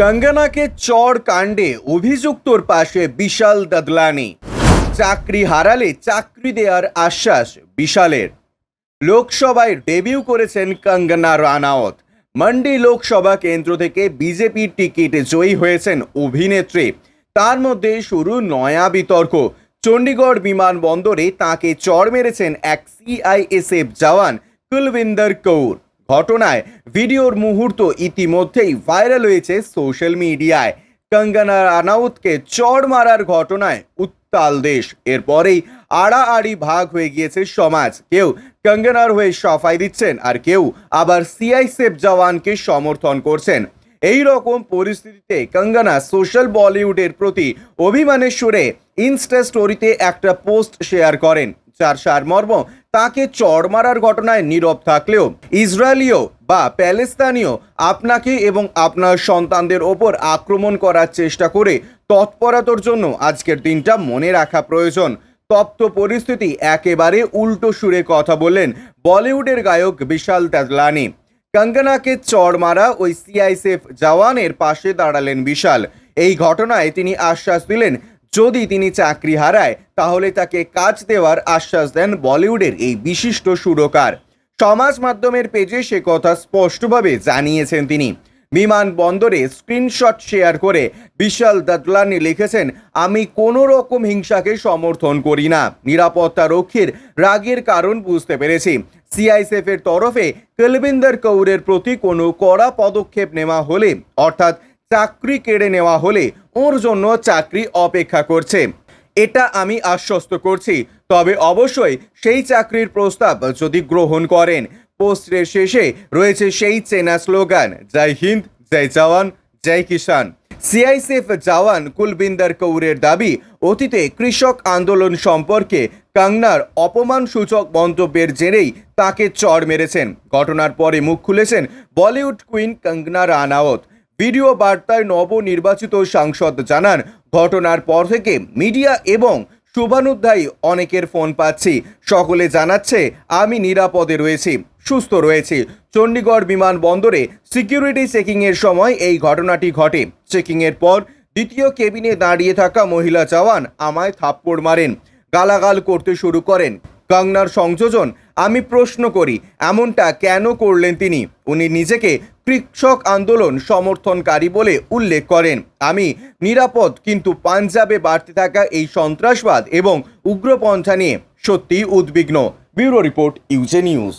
কঙ্গনাকে চর কাণ্ডে অভিযুক্তর পাশে বিশাল দাদলানি। চাকরি হারালে চাকরি দেওয়ার আশ্বাস বিশালের। লোকসভায় ডেবিউ করেছেন কঙ্গনা রানাওত। মান্ডি লোকসভা কেন্দ্র থেকে বিজেপির টিকিটে জয়ী হয়েছেন অভিনেত্রী। তার মধ্যে শুরু নয়া বিতর্ক। চণ্ডীগড় বিমানবন্দরে তাকে চড় মেরেছেন এক সিআইএসএফ জওয়ান কুলবিন্দর কৌর। ঘটনায় ভিডিওর মুহূর্ত ইতিমধ্যেই ভাইরাল হয়েছে সোশ্যাল মিডিয়ায়। কঙ্গনা রানাউতকে চড় মারার ঘটনায় উত্তাল দেশ। এরপরেই আড়াআড়ি ভাগ হয়ে গিয়েছে সমাজ। কেউ কঙ্গনার হয়ে সাফাই দিচ্ছেন আর কেউ আবার সিআইসেফ জওয়ানকে সমর্থন করছেন। এই রকম পরিস্থিতিতে কঙ্গনা সোশ্যাল বলিউডের প্রতি অভিমানের সুরে ইনস্টা স্টোরিতে একটা পোস্ট শেয়ার করেন, যার সারমর্ম তাকে চড় মারার ঘটনায় নীরব থাকলেও ইসরায়েলীয় বা প্যালেস্তানীয় আপনাকে এবং আপনার সন্তানদের ওপর আক্রমণ করার চেষ্টা করে তৎপরতার জন্য আজকের দিনটা মনে রাখা প্রয়োজন। তপ্ত পরিস্থিতি একেবারে উল্টো সুরে কথা বললেন বলিউডের গায়ক বিশাল তাজলানি। কঙ্গনাকে চড় মারা ওই সিআইসেফ জওয়ানের পাশে দাঁড়ালেন বিশাল। এই ঘটনায় তিনি আশ্বাস দিলেন যদি তিনি চাকরি হারায়, তাহলে তাকে কাজ দেওয়ার আশ্বাস দেন বলিউডের এই বিশিষ্ট সুরকার। সমাজ মাধ্যমের পেজে সে কথা স্পষ্টভাবে জানিয়েছেন তিনি। বিমানবন্দরে স্ক্রিনশট শেয়ার করে বিশাল দাদলানি লিখেছেন, আমি কোনো রকম হিংসাকে সমর্থন করি না। নিরাপত্তা রক্ষীর রাগের কারণ বুঝতে পেরেছি। সিআইএসএফ এর তরফে কুলবিন্দর কৌরের প্রতি কোনো কড়া পদক্ষেপ নেওয়া হলে, অর্থাৎ চাকরি কেড়ে নেওয়া হলে ওর জন্য চাকরি অপেক্ষা করছে। এটা আমি আশ্বস্ত করছি। তবে অবশ্যই সেই চাকরির প্রস্তাব যদি গ্রহণ করেন, পোস্টের শেষে রয়েছে সেই চেনা স্লোগান, জয় হিন্দ, জয় জওয়ান, জয় কিষান সিআইসিএফ জওয়ান কুলবিন্দর কৌরের দাবি, অতীতে কৃষক আন্দোলন সম্পর্কে কাংনার অপমানসূচক মন্তব্যের জেরেই তাকে চড় মেরেছেন। ঘটনার পরে মুখ খুলেছেন বলিউড কুইন কঙ্গনা রানাওত ভিডিও বার্তায় নবনির্বাচিত সাংসদ জানান, ঘটনার পর থেকে মিডিয়া এবং শুভানুধ্যায়ী অনেকের ফোন পাচ্ছি। সকলে জানাচ্ছে, আমি নিরাপদে রয়েছি, সুস্থ রয়েছি। চণ্ডীগড় বিমানবন্দরে সিকিউরিটি চেকিংয়ের সময় এই ঘটনাটি ঘটে। চেকিংয়ের পর দ্বিতীয় কেবিনে দাঁড়িয়ে থাকা মহিলা জওয়ান আমায় থাপ্পড় মারেন। গালাগাল করতে শুরু করেন। কঙ্গনার সংযোজন আমি প্রশ্ন করি, এমনটা কেন করলেন তিনি? উনি নিজেকে কৃষক আন্দোলন সমর্থনকারী বলে উল্লেখ করেন। আমি নিরাপদ, কিন্তু পাঞ্জাবে বাড়তে থাকা এই সন্ত্রাসবাদ এবং উগ্রপন্থা নিয়ে সত্যিই উদ্বিগ্ন। Bureau report, UJ news.